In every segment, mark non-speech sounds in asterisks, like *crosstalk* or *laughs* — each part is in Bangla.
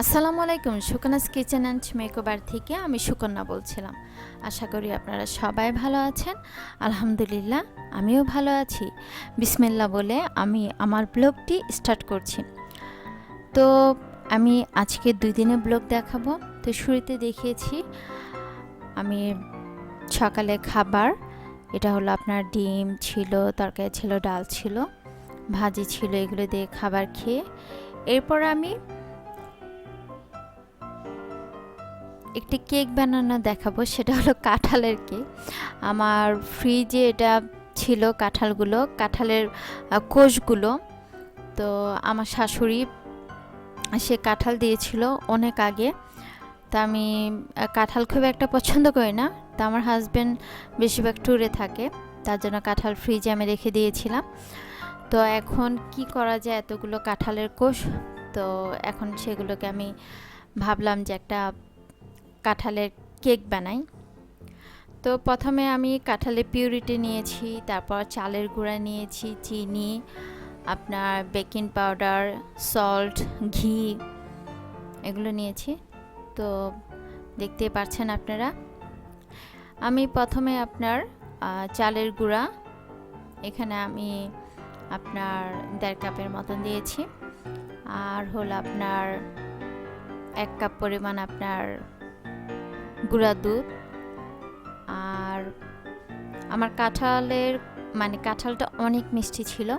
আসসালামু আলাইকুম সুকনাস কিচেন অ্যান্ড মেকওভার থেকে আমি সুকন্যা বলছিলাম। আশা করি আপনারা সবাই ভালো আছেন। আলহামদুলিল্লাহ, আমিও ভালো আছি। বিসমিল্লা বলে আমি আমার ব্লগটি স্টার্ট করছি। তো আমি আজকে দুই দিনের ব্লগ দেখাবো। তো শুরুতে দেখিয়েছি, আমি সকালে খাবার, এটা হলো আপনার ডিম ছিল, তরকারি ছিল, ডাল ছিল, ভাজি ছিল, এগুলো দিয়ে খাবার খেয়ে, এরপর আমি একটি কেক বানানো দেখাবো, সেটা হলো কাঁঠালের কেক। আমার ফ্রিজে এটা ছিল কাঁঠালগুলো, কাঁঠালের কোষগুলো। তো আমার শাশুড়ি, সে কাঁঠাল দিয়েছিল অনেক আগে। তা আমি কাঁঠাল খুব একটা পছন্দ করি না। তা আমার হাজব্যান্ড বেশিরভাগ ট্যুরে থাকে, তার জন্য কাঁঠাল ফ্রিজে আমি রেখে দিয়েছিলাম। তো এখন কি করা যায় এতগুলো কাঁঠালের কোষ? তো এখন সেগুলোকে আমি ভাবলাম যে একটা কাঁঠালের কেক বানাই। তো প্রথমে আমি কাঁঠালের পিউরিটি নিয়েছি, তারপর চালের গুঁড়া নিয়েছি, চিনি, আপনার বেকিং পাউডার সল্ট ঘি এগুলো নিয়েছি। তো দেখতে পাচ্ছেন আপনারা, আমি প্রথমে আপনার চালের গুঁড়া এখানে আমি আপনার দেড় কাপের মতন দিয়েছি। আর হলো আপনার এক কাপ পরিমাণ আপনার গুঁড়া দুধ আর আমার কাঁঠালের মানে কাঁঠালটা অনেক মিষ্টি ছিল।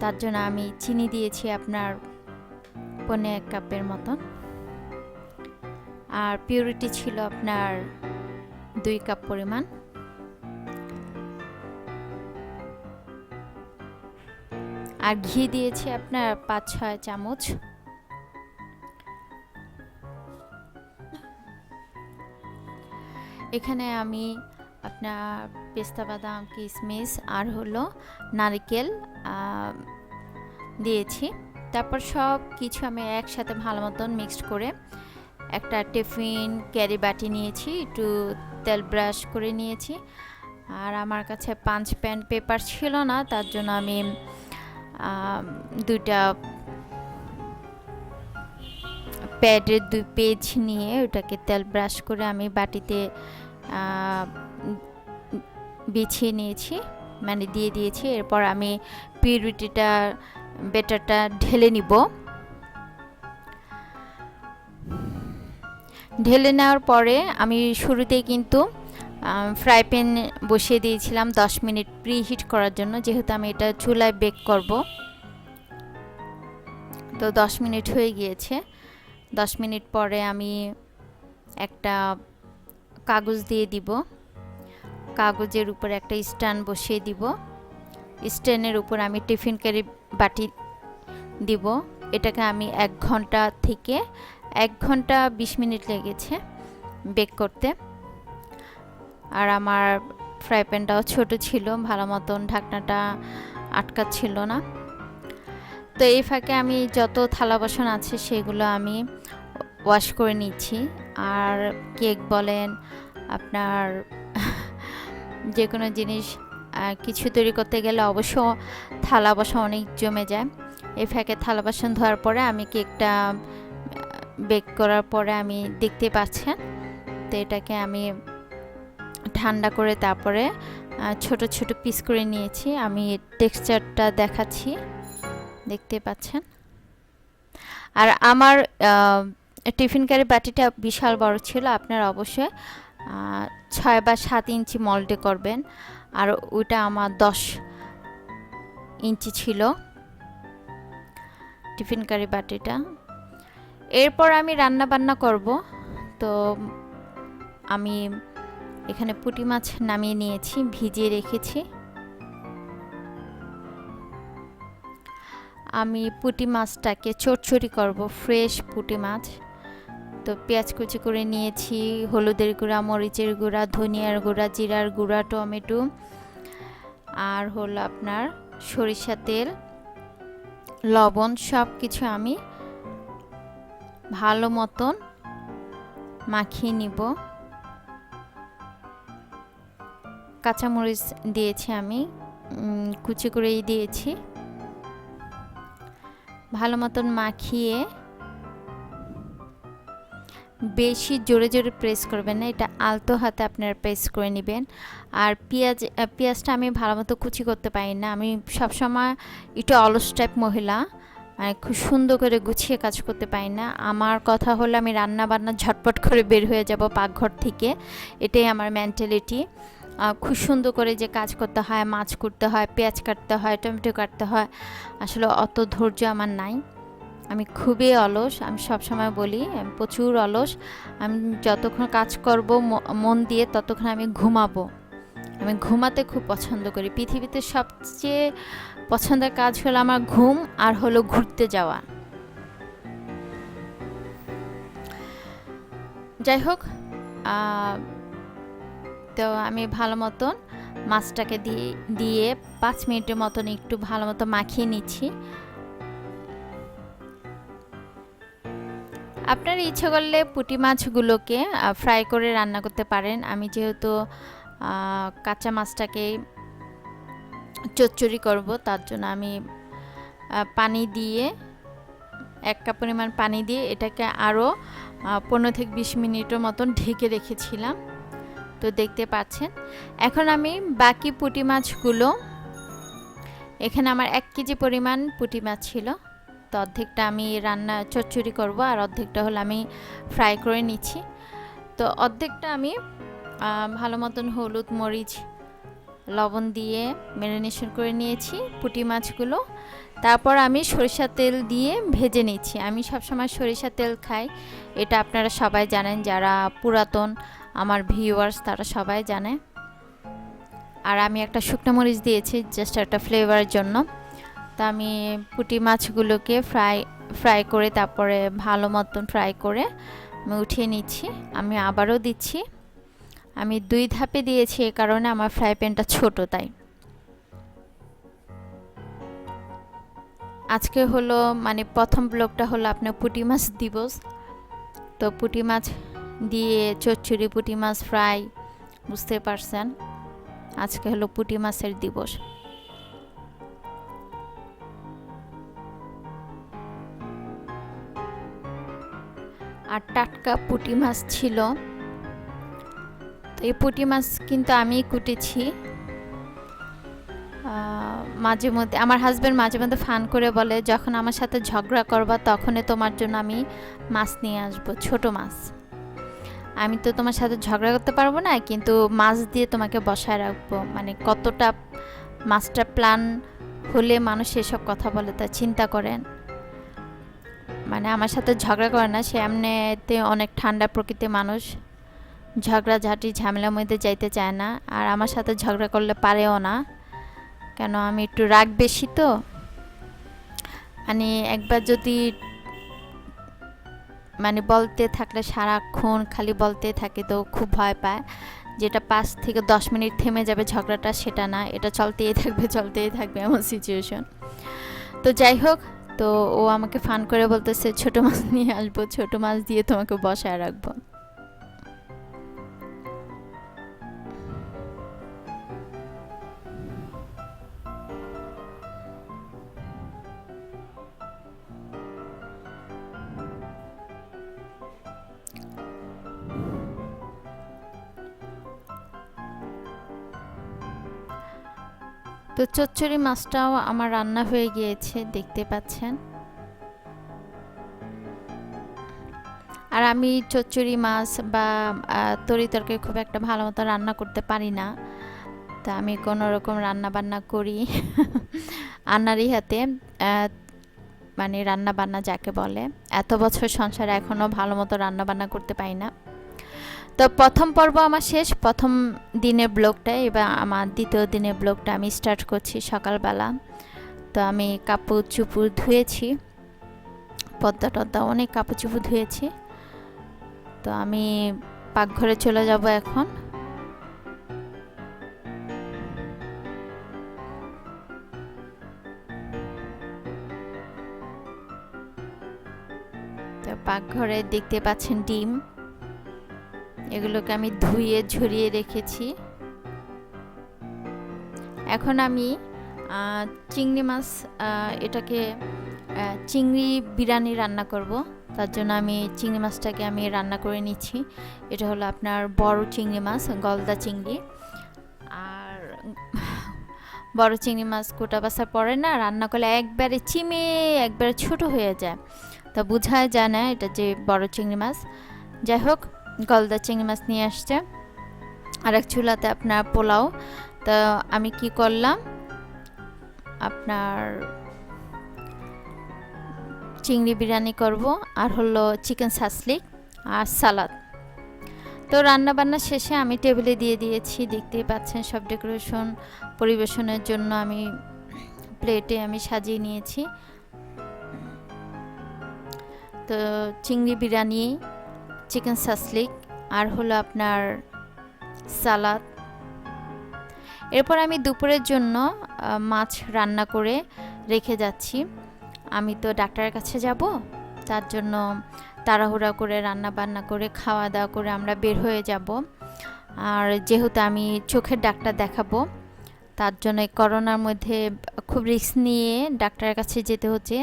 তার জন্য আমি চিনি দিয়েছি আপনার পনে এক কাপের মতন। আর পিউরিটি ছিল আপনার দুই কাপ পরিমাণ। আর ঘি দিয়েছি আপনার পাঁচ ছয় চামচ। এখানে আমি আপনার পেস্তা বাদাম কিশমিশ আর হলো নারকেল দিয়েছি। তারপর সব কিছু আমি একসাথে ভালো মতন মিক্সড করে একটা টিফিন, ক্যারি বাটি নিয়েছি, একটু তেল ব্রাশ করে নিয়েছি। আর আমার কাছে পাঁচ প্যান পেপার ছিল না, তার জন্য আমি দুইটা প্যাডের দুই পেজ নিয়ে ওটাকে তেল ব্রাশ করে আমি বাটিতে বিছিয়ে নিয়েছি মানে দিয়ে দিয়েছি। এরপর আমি পিউরিটিটা বেটারটা ঢেলে নিব। ঢেলে নেওয়ার পরে আমি শুরুতেই কিন্তু ফ্রাই প্যান বসিয়ে দিয়েছিলাম 10 মিনিট প্রি হিট করার জন্য। যেহেতু আমি এটা চুলায় বেক করব। তো 10 মিনিট হয়ে গিয়েছে। 10 মিনিট পরে আমি একটা কাগজ দিয়ে দিব। কাগজের উপর একটা স্ট্যান্ড বসিয়ে দিব। স্ট্যান্ডের উপর আমি টিফিন ক্যারি বাটি দিব। এটাকে আমি এক ঘণ্টা থেকে এক ঘণ্টা বিশ মিনিট লেগেছে বেক করতে। আর আমার ফ্রাই প্যানটাও ছোট ছিল, ভালো মতন ঢাকনাটা আটকাচ্ছিল না। তো এই ফাঁকে আমি যত থালা বাসন আছে সেগুলো আমি ওয়াশ করে নিচ্ছি। আর কেক বলেন, আপনার *laughs* যে কোনো জিনিস কিছু তৈরি করতে গেলে অবশ্য থালা বাসন অনেক জমে যায়। এই ফাঁকে থালা বাসন ধোয়ার পরে আমি কেকটা বেক করার পরে আমি দেখতে পাচ্ছেন, তো এটাকে আমি ঠান্ডা করে তারপরে ছোট ছোট পিস করে নিয়েছি। আমি টেক্সচারটা দেখাচ্ছি, দেখতে পাচ্ছেন। আর আমার টিফিন ক্যারি বাটিটা বিশাল বড় ছিল, আপনারা অবশ্যই ছয় বা সাত ইঞ্চি মল্টে করবেন। আর ওইটা আমার দশ ইঞ্চি ছিল টিফিন কারি বাটিটা। এরপর আমি রান্না বান্না করব। তো আমি এখানে পুঁটি মাছ নামিয়ে নিয়েছি, ভিজিয়ে রেখেছি। আমি পুঁটি মাছটাকে চটচড়ি করব, ফ্রেশ পুঁটি মাছ। তো পেঁয়াজ কুচি করে নিয়েছি, হলুদের গুঁড়া, মরিচের গুঁড়া, ধনিয়ার গুঁড়া, জিরার গুঁড়া, টমেটো আর হলো আপনার সরিষা তেল, লবণ সব কিছু আমি ভালো মতন মাখিয়ে নিব। কাঁচামরিচ দিয়েছি আমি কুচি করেই দিয়েছি। ভালো মতন মাখিয়ে বেশি জোরে জোরে প্রেস করবেন না, এটা আলতো হাতে আপনারা প্রেস করে নেবেন। আর পেঁয়াজ পেঁয়াজটা আমি ভালো মতো কুচি করতে পারি না। আমি সবসময় একটু অলস টাইপ মহিলা মানে খুব সুন্দর করে গুছিয়ে কাজ করতে পারি না। আমার কথা হলো আমি রান্না বান্না ঝটপট করে বের হয়ে যাব পাকঘর থেকে। এটাই আমার মেন্টালিটি খুব সুন্দর করে যে কাজ করতে হয়, মাছ করতে হয়, পেঁয়াজ কাটতে হয়, টমেটো কাটতে হয়, আসলে অত ধৈর্য আমার নাই। আমি খুবই অলস, আমি সব সময় বলি, আমি প্রচুর অলস, আমি যতক্ষণ কাজ করব মন দিয়ে ততক্ষণ আমি ঘুমাবো। আমি ঘুমাতে খুব পছন্দ করি। পৃথিবীতে সবচেয়ে পছন্দের কাজ হলো আমার ঘুম আর হলো ঘুরতে যাওয়া। যাই হোক তো আমি ভালো মতন মাছটাকে দিয়ে দিয়ে পাঁচ মিনিটের মতন একটু ভালো মতো মাখিয়ে নিচ্ছি। আপনার ইচ্ছে করলে পুঁটি মাছগুলোকে ফ্রাই করে রান্না করতে পারেন। আমি যেহেতু কাঁচা মাছটাকে চচ্চড়ি করব, তার জন্য আমি পানি দিয়ে, এক কাপ পরিমাণ পানি দিয়ে এটাকে আরও পনেরো থেকে বিশ মিনিটের মতন ঢেকে রেখেছিলাম। তো দেখতে পাচ্ছেন, এখন আমি বাকি পুঁটি মাছগুলো, এখানে আমার এক কেজি পরিমাণ পুঁটি মাছ ছিল। তো অর্ধেকটা আমি রান্না চচ্চড়ি করব আর অর্ধেকটা হলো আমি ফ্রাই করে নিচ্ছি। তো অর্ধেকটা আমি ভালো মতন হলুদ, মরিচ, লবণ দিয়ে ম্যারিনেশন করে নিয়েছি পুঁটি মাছগুলো। তারপর আমি সরিষা তেল দিয়ে ভেজে নিচ্ছি। আমি সবসময় সরিষা তেল খাই, এটা আপনারা সবাই জানেন, যারা পুরাতন আমার ভিউয়ার্স তারা সবাই জানে। আর আমি একটা শুকনো মরিচ দিয়েছি জাস্ট একটা ফ্লেভারের জন্য। তা আমি পুঁটি মাছগুলোকে ফ্রাই ফ্রাই করে তারপরে ভালো মতন ফ্রাই করে আমি উঠিয়ে নিচ্ছি। আমি আবারও দিচ্ছি। আমি দুই ধাপে দিয়েছি এ কারণে আমার ফ্রাই প্যানটা ছোট তাই। আজকে হলো মানে প্রথম ব্লগটা হলো আপনার পুঁটি মাছ দিবস। তো পুঁটি মাছ দিয়ে চচ্চড়ি পুঁটি মাছ ফ্রাই, বুঝতে পারছেন? আজকে হলো পুঁটি মাছের দিবস। টাটকা পুঁটি মাছ ছিল। তো এই পুঁটি মাছ কিন্তু আমি কুটেছি। মাঝে মধ্যে, আমার হাজব্যান্ড মাঝে মধ্যে ফান করে বলে, যখন আমার সাথে ঝগড়া করবা, তখনই তোমার জন্য আমি মাছ নিয়ে আসব, ছোট মাছ। আমি তো তোমার সাথে ঝগড়া করতে পারব না, কিন্তু মাছ দিয়ে তোমাকে বসায় রাখব। মানে কতটা মাছটা প্ল্যান হলে মানুষ এসব কথা বলে, তা চিন্তা করেন। মানে আমার সাথে ঝগড়া করে না, সে এমনিতে অনেক ঠান্ডা প্রকৃতির মানুষ। ঝগড়াঝাটি, ঝামেলার মধ্যে যাইতে চায় না। আর আমার সাথে ঝগড়া করলে পারেও না। কেন, আমি একটু রাগ বেশি তো। মানে একবার যদি মানে বলতে থাকলে সারাক্ষণ খালি বলতে থাকে তো খুব ভয় পায়। যেটা পাঁচ থেকে দশ মিনিট থেমে যাবে ঝগড়াটা, সেটা না। এটা চলতেই থাকবে চলতেই থাকবে এমন সিচুয়েশন তো যাই হোক তো ও আমাকে ফান করে বলতেছে, ছোট মাছ নিয়ে আসব, ছোট মাছ দিয়ে তোমাকে বসায় রাখব। তো চচ্চড়ি মাছটাও আমার রান্না হয়ে গিয়েছে, দেখতে পাচ্ছেন। আর আমি চচ্চড়ি মাছ বা তরি তরকারি খুব একটা ভালো মতো রান্না করতে পারি না। তা আমি কোনো রকম রান্না বান্না করি। আন্নারই হাতে মানে রান্না বান্না যাকে বলে। এত বছর সংসারে এখনও ভালো মতো রান্না বান্না করতে পারি না। তো প্রথম পর্ব আমার শেষ। প্রথম দিনের ব্লগটা এবার আমার দ্বিতীয় দিনের ব্লগটা আমি স্টার্ট করছি সকালবেলা। তো আমি কাপড় চুপুর ধুয়েছি, পদ্মা টদ্মা অনেক কাপড় চুপুর ধুয়েছি। তো আমি পাকঘরে চলে যাব এখন। পাকঘরে দেখতে পাচ্ছেন ডিম। এগুলোকে আমি ধুয়ে, ঝরিয়ে রেখেছি। এখন আমি চিংড়ি মাছ এটাকে চিংড়ি বিরিয়ানি রান্না করব। তার জন্য আমি চিংড়ি মাছটাকে আমি রান্না করে নিচ্ছি। এটা হলো আপনার বড় চিংড়ি মাছ, গলদা চিংড়ি। আর বড় চিংড়ি মাছ কোটা বাসার পরে না, রান্না করলে একবারে চিমে, একবারে ছোট হয়ে যায়। তা বোঝাই যায় না এটা যে বড় চিংড়ি মাছ। যাই হোক গলদা চিংড়ি মাছ নিয়ে আসছে। আর এক চুলাতে আপনার পোলাও। তা আমি কি করলাম? আপনার চিংড়ি বিরিয়ানি করব আর হলো চিকেন সাসলিক আর সালাদ। তো রান্না বান্না শেষে আমি টেবিলে দিয়ে দিয়েছি, দেখতেই পাচ্ছেন সব ডেকোরেশন পরিবেশনের জন্য আমি প্লেটে আমি সাজিয়ে নিয়েছি। তো চিংড়ি বিরিয়ানি চিকেন সাসলিক আর হলো আপনার সালাদ। এরপর আমি দুপুরের জন্য মাছ রান্না করে রেখে যাচ্ছি। আমি তো ডাক্তারের কাছে যাব, তার জন্য তাড়াহুড়া করে রান্না বান্না করে খাওয়া দাওয়া করে আমরা বের হয়ে যাব। আর যেহেতু আমি চোখের ডাক্তার দেখাবো, তার জন্য করোনার মধ্যে খুব রিস্ক নিয়ে ডাক্তারের কাছে যেতে হচ্ছে।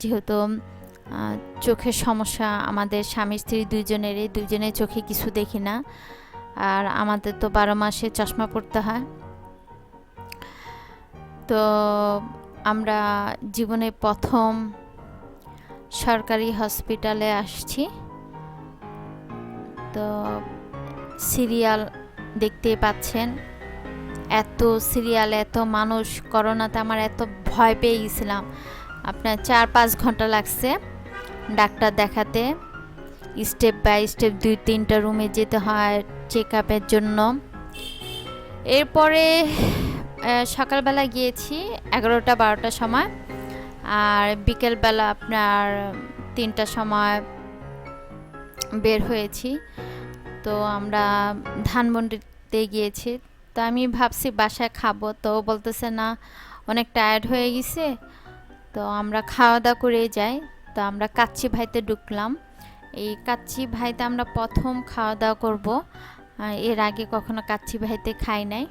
যেহেতু চোখের সমস্যা, আমাদের স্বামী স্ত্রী দুইজনেরই, দুইজনের চোখে কিছু দেখি না। আর আমাদের তো বারো মাসে চশমা পড়তে হয়। তো আমরা জীবনে প্রথম সরকারি হসপিটালে আসছি। তো সিরিয়াল দেখতে পাচ্ছেন। এত সিরিয়াল, এত মানুষ, করোনাতে আমার এত ভয় পেয়ে গেছিলাম। আপনার চার পাঁচ ঘণ্টা লাগছে। ডাক্তার দেখাতে, স্টেপ বাই স্টেপ দুই তিনটা রুমে যেতে হয় চেক আপের জন্য। এরপরে সকালবেলা গিয়েছি এগারোটা বারোটার সময়, আর বিকেলবেলা আপনার তিনটার সময় বের হয়েছি। তো আমরা ধানমন্ডিতে গিয়েছি। তো আমি ভাবছি বাসায় খাব, তো বলতেছে, না, অনেক টায়ার্ড হয়ে গেছে। তো আমরা খাওয়া দাওয়া করে যাই। তো আমরা কাচ্চি ভাইতে ঢুকলাম। এই কাচ্চি ভাইতে আমরা প্রথম খাওয়া দাওয়া করব এর আগে কখনো কাচ্চি ভাইতে খাই নাই।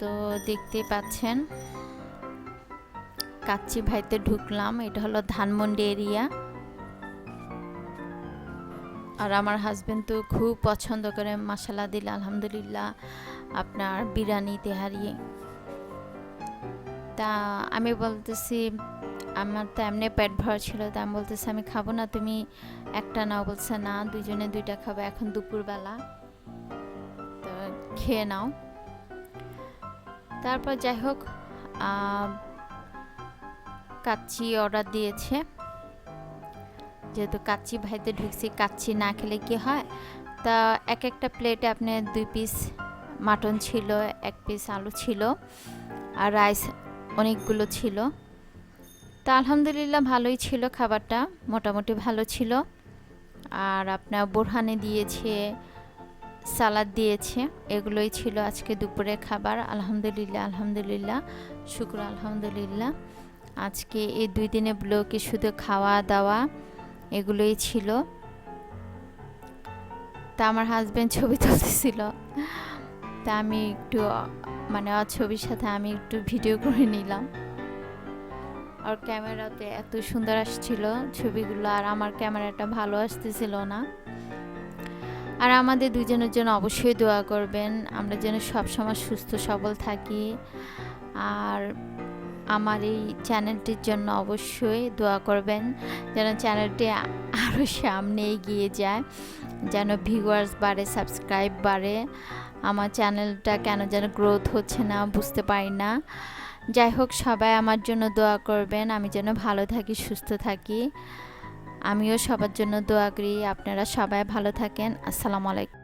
তো দেখতে পাচ্ছেন, কাচ্চি ভাইতে ঢুকলাম। এটা হলো ধানমন্ডি এরিয়া। আর আমার হাজব্যান্ড তো খুব পছন্দ করে মশালা দিল, আলহামদুলিল্লাহ, আপনার বিরিয়ানি তেহারি। তা আমি বলতেছি আমার তো এমনি পেট ভরা ছিল, তা আমি বলতেছি, আমি খাব না, তুমি একটা নাও। বলছে, না দুজনে দুইটা খাব, এখন দুপুরবেলা। তো খেয়ে নাও। তারপর যাই হোক কাচ্চি অর্ডার দিয়েছে। যেহেতু কাচ্চি ভাইতে ঢুকছি, কাচ্চি না খেলে কি হয়? তা এক একটা প্লেটে আপনি দুই পিস মাটন ছিল, এক পিস আলু ছিল, আর রাইস অনেকগুলো ছিল। তা আলহামদুলিল্লাহ ভালোই ছিল খাবারটা, মোটামুটি ভালো ছিল। আর আপনার বোরহানে দিয়েছে, সালাদ দিয়েছে, এগুলোই ছিল আজকে দুপুরের খাবার। আলহামদুলিল্লাহ আলহামদুলিল্লাহ, শুক্র আলহামদুলিল্লাহ। আজকে এই দুই দিনে ব্লকে শুধু খাওয়া দাওয়া এগুলোই ছিল। তা আমার হাজব্যান্ড ছবি তুলতেছিল। তা আমি একটু মানে ছবির সাথে আমি একটু ভিডিও করে নিলাম। আর ক্যামেরাতে এত সুন্দর আসছিল ছবিগুলো, আর আমার ক্যামেরাটা ভালো আসতেছিল না। আর আমাদের দুজনের জন্য অবশ্যই দোয়া করবেন, আমরা যেন সবসময় সুস্থ, সবল থাকি। আর আমার এই চ্যানেলটির জন্য অবশ্যই দোয়া করবেন, যেন চ্যানেলটি আরও সামনে এগিয়ে যায়, যেন ভিউয়ার্স বাড়ে সাবস্ক্রাইব বাড়ে। আমার চ্যানেলটা কেন যেন গ্রোথ হচ্ছে না, বুঝতে পারি না। যাই হোক, সবাই আমার জন্য দোয়া করবেন। আমি যেন ভালো থাকি, সুস্থ থাকি। আমিও সবার জন্য দোয়া করি। আপনারা সবাই ভালো থাকেন। আসসালামু আলাইকুম।